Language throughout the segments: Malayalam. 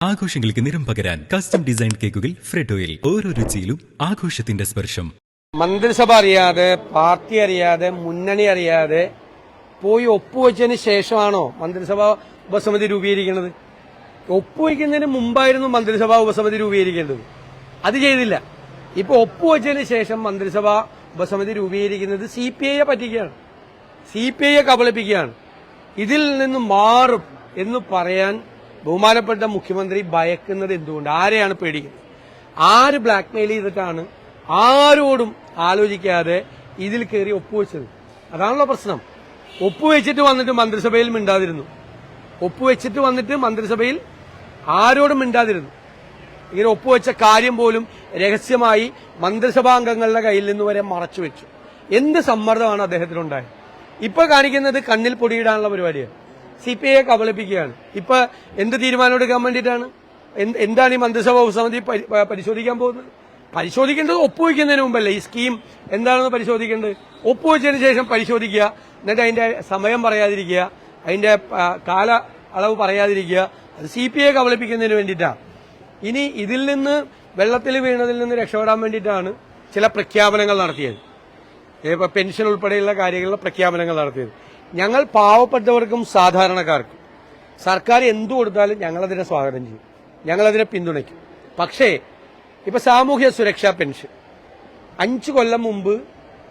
ആഘോഷങ്ങൾക്ക് നിറം പകരാൻ കസ്റ്റം ഡിസൈൻ കേക്കുകൾ ഫ്രെഡോയിൽ ഓരോ രുചിയിലും ആഘോഷത്തിന്റെ സ്പർശം. മന്ത്രിസഭ അറിയാതെ പാർട്ടി അറിയാതെ മുന്നണി അറിയാതെ പോയി ഒപ്പുവെച്ചതിന് ശേഷമാണോ മന്ത്രിസഭ ഉപസമിതി രൂപീകരിക്കുന്നത്? ഒപ്പുവെക്കുന്നതിന് മുമ്പായിരുന്നു മന്ത്രിസഭാ ഉപസമിതി രൂപീകരിക്കേണ്ടത് അത് ചെയ്തില്ല. ഇപ്പൊ ഒപ്പുവെച്ചതിന് ശേഷം മന്ത്രിസഭാ ഉപസമിതി രൂപീകരിക്കുന്നത് സി പി ഐയെ പറ്റിക്കുകയാണ്. സി പി ഐയെ കബളിപ്പിക്കുകയാണ്. ഇതിൽ നിന്ന് മാറും എന്ന് പറയാൻ ബഹുമാനപ്പെട്ട മുഖ്യമന്ത്രി ഭയക്കുന്നത് എന്തുകൊണ്ട്? ആരെയാണ് പേടിക്കുന്നത്? ആര് ബ്ലാക്ക്മെയിൽ ചെയ്തിട്ടാണ് ആരോടും ആലോചിക്കാതെ ഇതിൽ കയറി ഒപ്പുവെച്ചത്? അതാണല്ലോ പ്രശ്നം. ഒപ്പുവെച്ചിട്ട് വന്നിട്ട് മന്ത്രിസഭയിൽ മിണ്ടാതിരുന്നു. ഒപ്പുവെച്ചിട്ട് വന്നിട്ട് മന്ത്രിസഭയിൽ ആരോടും മിണ്ടാതിരുന്നു. ഇങ്ങനെ ഒപ്പുവെച്ച കാര്യം പോലും രഹസ്യമായി മന്ത്രിസഭാംഗങ്ങളുടെ കയ്യിൽ നിന്ന് വരെ മറച്ചു വെച്ചു എന്ത് സമ്മർദ്ദമാണ് അദ്ദേഹത്തിനുണ്ടായത്? ഇപ്പൊ കാണിക്കുന്നത് കണ്ണിൽ പൊടിയിടാനുള്ള പരിപാടിയാണ്. സി പി ഐയെ കബളിപ്പിക്കുകയാണ്. ഇപ്പൊ എന്ത് തീരുമാനം എടുക്കാൻ വേണ്ടിയിട്ടാണ്? എന്താണ് ഈ മന്ത്രിസഭാ ഉപസമിതി പരിശോധിക്കാൻ പോകുന്നത്? പരിശോധിക്കേണ്ടത് ഒപ്പുവെക്കുന്നതിന് മുമ്പല്ലേ ഈ സ്കീം എന്താണെന്ന് പരിശോധിക്കേണ്ടത്? ഒപ്പുവെച്ചതിന് ശേഷം പരിശോധിക്കുക. എന്നിട്ട് അതിന്റെ സമയം പറയാതിരിക്കുക. അതിന്റെ കാല അളവ് പറയാതിരിക്കുക. അത് സി പി ഐ കബളിപ്പിക്കുന്നതിന് വേണ്ടിയിട്ടാണ് ഇനി ഇതിൽ നിന്ന് വെള്ളത്തിൽ വീണതിൽ നിന്ന് രക്ഷപ്പെടാൻ വേണ്ടിയിട്ടാണ് ചില പ്രഖ്യാപനങ്ങൾ നടത്തിയത്. പെൻഷൻ ഉൾപ്പെടെയുള്ള കാര്യങ്ങളിലെ പ്രഖ്യാപനങ്ങൾ നടത്തിയത്. ഞങ്ങൾ പാവപ്പെട്ടവർക്കും സാധാരണക്കാർക്കും സർക്കാർ എന്തു കൊടുത്താലും ഞങ്ങളതിനെ സ്വാഗതം ചെയ്യും. ഞങ്ങളതിനെ പിന്തുണയ്ക്കും. പക്ഷേ ഇപ്പൊ സാമൂഹ്യ സുരക്ഷാ പെൻഷൻ. അഞ്ച് കൊല്ലം മുമ്പ്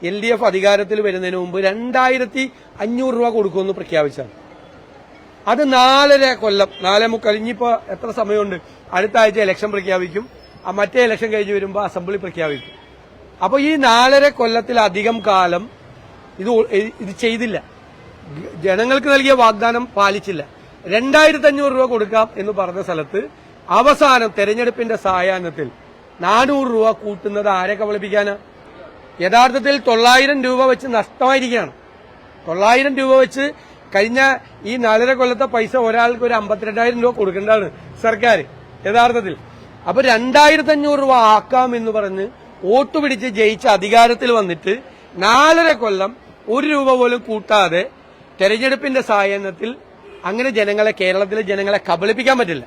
എൽ ഡി എഫ് അധികാരത്തിൽ വരുന്നതിന് മുമ്പ് രണ്ടായിരത്തി അഞ്ഞൂറ് രൂപ കൊടുക്കുമെന്ന് പ്രഖ്യാപിച്ചാണ്. അത് നാലര കൊല്ലം നാലേ മുക്കാൽ. ഇനിയിപ്പോ എത്ര സമയമുണ്ട്? അടുത്ത ആഴ്ച ഇലക്ഷൻ പ്രഖ്യാപിക്കും. ആ മറ്റേ ഇലക്ഷൻ കഴിഞ്ഞ് വരുമ്പോൾ അസംബ്ലി പ്രഖ്യാപിക്കും. അപ്പോൾ ഈ നാലര കൊല്ലത്തിലധികം കാലം ഇത് ഇത് ചെയ്തില്ല. ജനങ്ങൾക്ക് നൽകിയ വാഗ്ദാനം പാലിച്ചില്ല. രണ്ടായിരത്തി അഞ്ഞൂറ് രൂപ കൊടുക്കാം എന്ന് പറഞ്ഞ സ്ഥലത്ത് അവസാനം തെരഞ്ഞെടുപ്പിന്റെ സായാഹ്നത്തിൽ നാനൂറ് രൂപ കൂട്ടുന്നത് ആരെ കബളിപ്പിക്കാനാ? യഥാർത്ഥത്തിൽ തൊള്ളായിരം രൂപ വെച്ച് നഷ്ടമായിരിക്കുകയാണ്. തൊള്ളായിരം രൂപ വെച്ച് കഴിഞ്ഞ ഈ നാലര കൊല്ലത്തെ പൈസ ഒരാൾക്ക് ഒരു അമ്പത്തിരണ്ടായിരം രൂപ കൊടുക്കേണ്ടതാണ് സർക്കാർ യഥാർത്ഥത്തിൽ. അപ്പൊ രണ്ടായിരത്തി അഞ്ഞൂറ് രൂപ ആക്കാം എന്ന് പറഞ്ഞ് വോട്ട് പിടിച്ച് ജയിച്ച അധികാരത്തിൽ വന്നിട്ട് നാലര കൊല്ലം ഒരു രൂപ പോലും കൂട്ടാതെ തെരഞ്ഞെടുപ്പിന്റെ സായാഹ്നത്തിൽ അങ്ങനെ ജനങ്ങളെ കേരളത്തിലെ ജനങ്ങളെ കബളിപ്പിക്കാൻ പറ്റില്ല.